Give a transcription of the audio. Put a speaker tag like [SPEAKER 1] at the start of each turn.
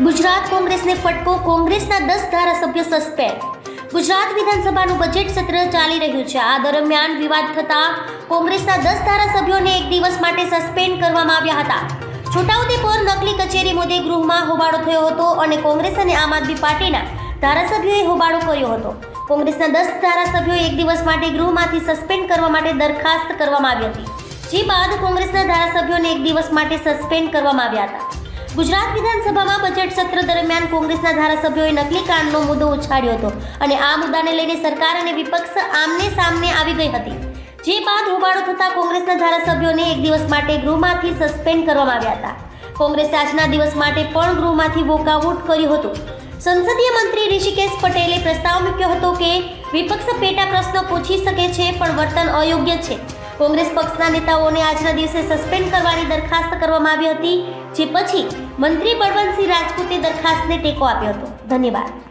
[SPEAKER 1] ગુજરાત કોંગ્રેસને ફટકો, કોંગ્રેસના દસ ધારાસભ્ય સસ્પેન્ડ ગુજરાત વિધાનસભાનું બજેટ સત્ર ચાલી રહ્યું છે. આ દરમિયાન વિવાદ થતા કોંગ્રેસના દસ ધારાસભ્યોને એક દિવસ માટે સસ્પેન્ડ કરવામાં આવ્યા હતા. છોટાઉદેપુર નકલી કચેરી મુદ્દે ગૃહમાં હોબાળો થયો હતો અને કોંગ્રેસ અને આમ આદમી પાર્ટીના ધારાસભ્યોએ હોબાળો કર્યો હતો. કોંગ્રેસના દસ ધારાસભ્યોએ એક દિવસ માટે ગૃહમાંથી સસ્પેન્ડ કરવા માટે દરખાસ્ત કરવામાં આવી હતી. જે બાદ કોંગ્રેસના ધારાસભ્યોને એક દિવસ માટે સસ્પેન્ડ કરવામાં આવ્યા હતા. ગુજરાત વિધાનસભામાં બજેટ સત્ર દરમિયાન કોંગ્રેસના ધારાસભ્યોએ નકલી કાંડનો મુદ્દો ઉછાળ્યો હતો અને આ મુદ્દાને લઈને સરકાર અને વિપક્ષ આમને સામને આવી ગઈ હતી. જે બાદ હોબાળો થતાં કોંગ્રેસના ધારાસભ્યોને એક દિવસ માટે ગૃહમાંથી સસ્પેન્ડ કરવામાં આવ્યા હતા. કોંગ્રેસે આજના દિવસ માટે પણ ગૃહમાંથી વોકઆઉટ કર્યું હતું. સંસદીય મંત્રી ઋષિકેશ પટેલે પ્રસ્તાવ મૂક્યો હતો કે, વિપક્ષ પેટા પ્રશ્નો પૂછી શકે છે, પણ વર્તન અયોગ્ય છે. કોંગ્રેસ પક્ષના નેતાઓને આજના દિવસે સસ્પેન્ડ કરવાની દરખાસ્ત કરવામાં આવી હતી, જે પછી મંત્રી બળવંતસિંહ રાજપૂતે દરખાસ્તને ટેકો આપ્યો હતો. ધન્યવાદ.